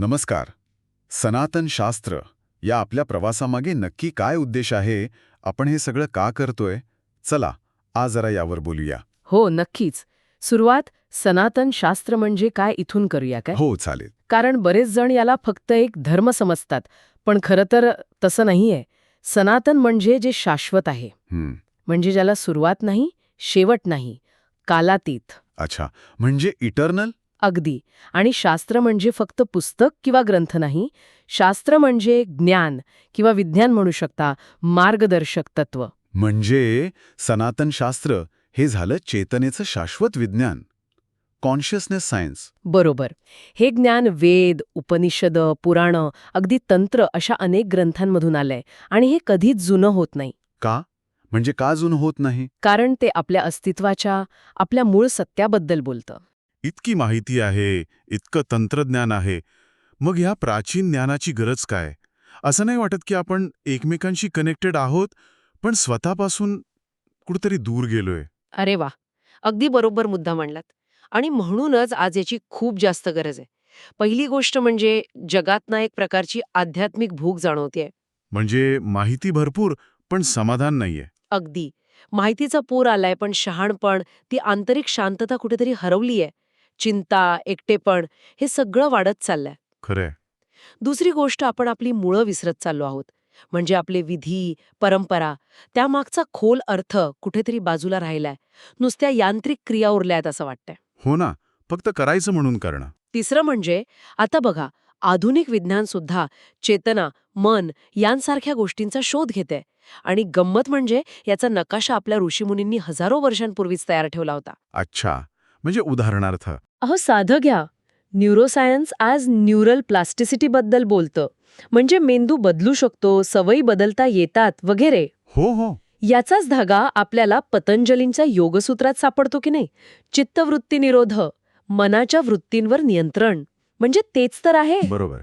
नमस्कार. सनातन शास्त्र या आपल्या प्रवासामागे नक्की काय उद्देश आहे? आपण हे सगळं का करतोय? चला आज जरा यावर बोलूया. हो नक्कीच. सुरुवात सनातन शास्त्र म्हणजे काय इथून करूया काय? हो चालेल. कारण बरेच जण याला फक्त एक धर्म समजतात पण खरं तर तसं नाहीये. सनातन म्हणजे जे शाश्वत आहे. म्हणजे ज्याला सुरुवात नाही शेवट नाही कालातीत. अच्छा. म्हणजे इटर्नल अगदी. आणि शास्त्र म्हणजे फक्त पुस्तक किंवा ग्रंथ नाही शास्त्र म्हणजे ज्ञान किंवा विज्ञान म्हणू शकता मार्गदर्शक तत्व. म्हणजे सनातन शास्त्र हे झालं चेतनेचं शाश्वत विज्ञान. कॉन्शियसनेस सायन्स बरोबर. हे ज्ञान वेद उपनिषद पुराणं अगदी तंत्र अशा अनेक ग्रंथांमधून आलंय आणि हे कधीच जुनं होत नाही. का? म्हणजे का जुन होत नाही? कारण ते आपल्या अस्तित्वाच्या आपल्या मूळ सत्याबद्दल बोलतं. इतकी माहिती आहे इतकं तंत्रज्ञान आहे. मग ह्या प्राचीन ज्ञानाची गरज काय? असं नाही वाटत की आपण एकमेकांशी कनेक्टेड आहोत पण स्वतःपासून कुठेतरी दूर गेलोय. अरे वा अगदी बरोबर मुद्दा मांडलात. आणि म्हणूनच आज याची खूप जास्त गरज आहे. पहिली गोष्ट म्हणजे जगात ना एक प्रकारची आध्यात्मिक भूक जाणवतेय. म्हणजे माहिती भरपूर पण समाधान नाहीये. अगदी. माहितीचा पूर आलाय पण शहाणपण ती आंतरिक शांतता कुठेतरी हरवलीय. चिंता एकटेपण हे सगळं वाढत चाललंय. खरंय. दुसरी गोष्ट आपण आपली मुळं विसरत चाललो आहोत म्हणजे आपले विधी परंपरा त्यामागचा खोल अर्थ कुठेतरी बाजूला राहिलाय. नुसत्या यांत्रिक क्रिया उरल्यात असं वाटतंय. हो ना फक्त करायचं म्हणून करणं. तिसरं म्हणजे आता बघा आधुनिक विज्ञान सुद्धा चेतना मन यांसारख्या गोष्टींचा शोध घेते आणि गंमत म्हणजे याचा नकाशा आपल्या ऋषीमुनींनी हजारो वर्षांपूर्वीच तयार ठेवला होता. अच्छा म्हणजे उदाहरणार्थ अहो साधं घ्या. न्यूरोसायन्स आज न्यूरल प्लास्टिसिटीबद्दल बोलतं. म्हणजे मेंदू बदलू शकतो सवयी बदलता येतात वगैरे. हो हो. याचाच धागा आपल्याला पतंजलींच्या योगसूत्रात सापडतो की नाही? चित्तवृत्ती निरोध मनाच्या वृत्तींवर नियंत्रण. म्हणजे तेच तर आहे. बरोबर.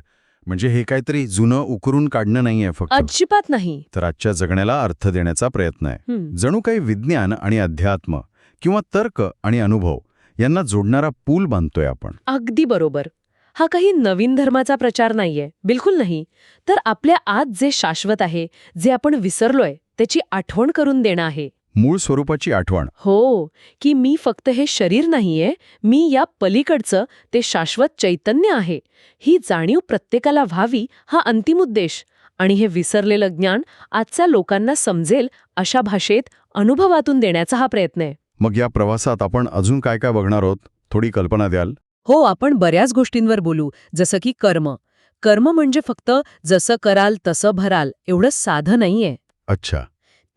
म्हणजे हे काहीतरी जुनं उकरून काढणं नाहीये फक्त. अजिबात नाही. तर आजच्या जगण्याला अर्थ देण्याचा प्रयत्न आहे. हं. जणू काही विज्ञान आणि अध्यात्म किंवा तर्क आणि अनुभव यांना जोडणारा पूल बांधतोय आपण. अगदी बरोबर. हा काही नवीन धर्माचा प्रचार नाहीये. बिलकुल नाही. तर आपल्या आत जे शाश्वत आहे जे आपण विसरलोय त्याची आठवण करून देणं आहे. मूळ स्वरूपाची आठवण. हो की मी फक्त हे शरीर नाहीये मी या पलीकडचं ते शाश्वत चैतन्य आहे. ही जाणीव प्रत्येकाला व्हावी हा अंतिम उद्देश. आणि हे विसरलेलं ज्ञान आजच्या लोकांना समजेल अशा भाषेत अनुभवातून देण्याचा हा प्रयत्न आहे. मग या प्रवासात आपण अजून काय काय बघणार आहोत? थोडी कल्पना द्याल? हो आपण बऱ्याच गोष्टींवर बोलू जसं की कर्म. कर्म म्हणजे फक्त जसं कराल तसं भराल एवढं साधं नाहीये. अच्छा.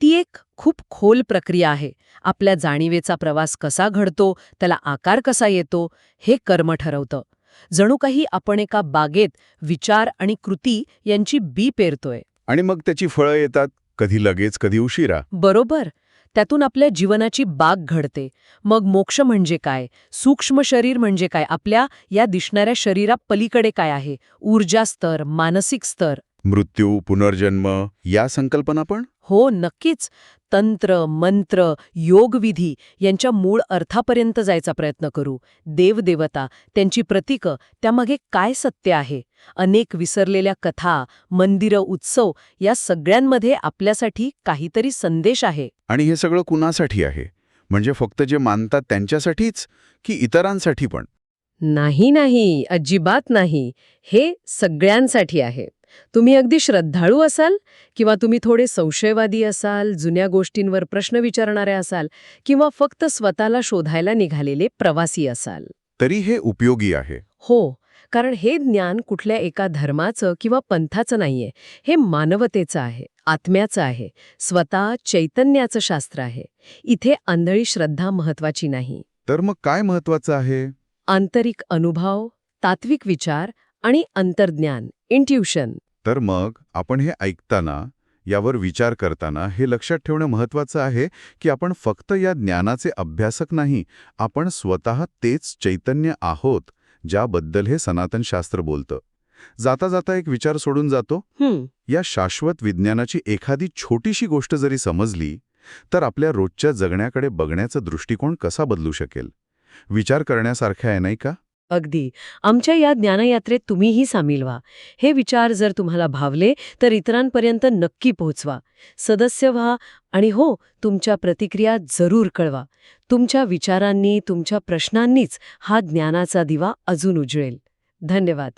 ती एक खूप खोल प्रक्रिया आहे. आपल्या जाणीवेचा प्रवास कसा घडतो त्याला आकार कसा येतो हे कर्म ठरवतं. जणू काही आपण एका बागेत विचार आणि कृती यांची बी पेरतोय. आणि मग त्याची फळं येतात? कधी लगेच कधी उशिरा? बरोबर. त्यातून आपल्या जीवनाची बाग घडते. मग मोक्ष म्हणजे काय? सूक्ष्म शरीर म्हणजे काय? आपल्या या दिसणाऱ्या शरीरा पलीकडे काय आहे? ऊर्जा स्तर मानसिक स्तर. मृत्यू पुनर्जन्म या संकल्पना पण? हो नक्कीच. तंत्र मंत्र योगविधी यांच्या मूळ अर्थापर्यंत जायचा प्रयत्न करू. देवदेवता त्यांची प्रतीकं त्यामागे काय सत्य आहे? अनेक विसरलेल्या कथा मंदिरं उत्सव या सगळ्यांमध्ये आपल्यासाठी काहीतरी संदेश आहे. आणि हे सगळं कुणासाठी आहे? म्हणजे फक्त जे मानतात त्यांच्यासाठीच की इतरांसाठी पण? नाही नाही अजिबात नाही. हे सगळ्यांसाठी आहे. तुम्ही अगदी श्रद्धाळू असाल किंवा तुम्ही थोडे संशयवादी असाल जुन्या गोष्टींवर प्रश्न विचारणारे असाल किंवा फक्त स्वतःला शोधायला निघालेले प्रवासी असाल. तरी हे उपयोगी आहे. हो कारण हे ज्ञान कुठल्या एका धर्माचं किंवा पंथाचं नाहीये. हे मानवतेचं आहे आत्म्याचं आहे स्वतः चैतन्याचं शास्त्र आहे. इथे आंधळी श्रद्धा महत्वाची नाही. तर मग काय महत्वाचं आहे? आंतरिक अनुभव तात्विक विचार आणि अंतर्ज्ञान इंट्युशन तर मग आपण हे ऐकताना यावर विचार करताना हे लक्षात ठेवणं महत्वाचं आहे की आपण फक्त या ज्ञानाचे अभ्यासक नाही आपण स्वतः तेच चैतन्य आहोत ज्याबद्दल हे सनातन शास्त्र बोलतं. जाता जाता एक विचार सोडून जातो. या शाश्वत विज्ञानाची एखादी छोटीशी गोष्ट जरी समजली तर आपल्या रोजच्या जगण्याकडे बघण्याचा दृष्टिकोन कसा बदलू शकेल? विचार करण्यासारखा आहे नाही का? अगदी. आमच्या या ज्ञानयात्रेत तुम्हीही सामील व्हा. हे विचार जर तुम्हाला भावले तर इतरांपर्यंत नक्की पोहोचवा. सदस्य व्हा आणि हो तुमच्या प्रतिक्रिया जरूर कळवा. तुमच्या विचारांनी तुमच्या प्रश्नांनीच हा ज्ञानाचा दिवा अजून उजळेल. धन्यवाद.